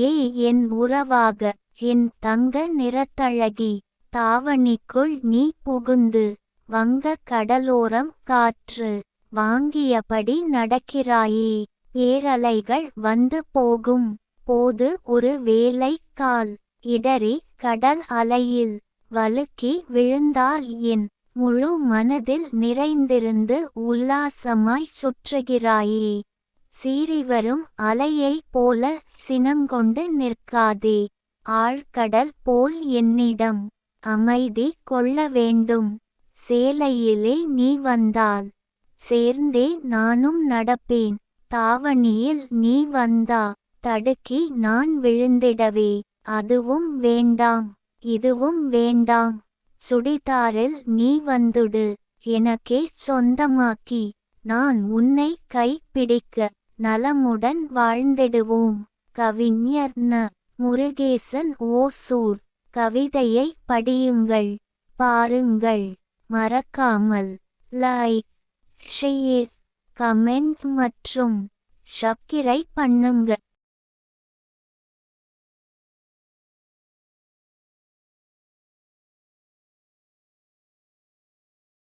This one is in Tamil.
நீயே என் உறவாக என் தங்க நிறத்தழகி தாவணிக்குள் நீ புகுந்து வங்க கடலோரம் காற்று வாங்கியபடி நடக்கிறாயே பேரலைகள் வந்து போகும் போது ஒரு வேலை கால் இடறி கடல் அலையில் வழுக்கி விழுந்தால் என் முழு மனதில் நிறைந்திருந்து உல்லாசமாய் சுற்றுகிறாயே. சீறிவரும் அலையைப் போல சினங்கொண்டு நிற்காதே. ஆழ்கடல் போல் என்னிடம் அமைதி கொள்ள வேண்டும். சேலையிலே நீ வந்தால் சேர்ந்தே நானும் நடப்பேன். தாவணியில் நீ வந்தா தடுக்கி நான் விழுந்திடவே. அதுவும் வேண்டாம் இதுவும் வேண்டாம். சுடிதாரில் நீ வந்துடு எனக்கே சொந்தமாக்கி. நான் உன்னை கை பிடிக்க நலமுடன் வாழ்ந்திடுவோம். கவிஞர் ந. முருகேசன் ஓசூர். கவிதையை படியுங்கள். பாருங்கள். மறக்காமல் லைக் ஷேர் கமெண்ட் மற்றும் சப்ஸ்கிரைப் பண்ணுங்க.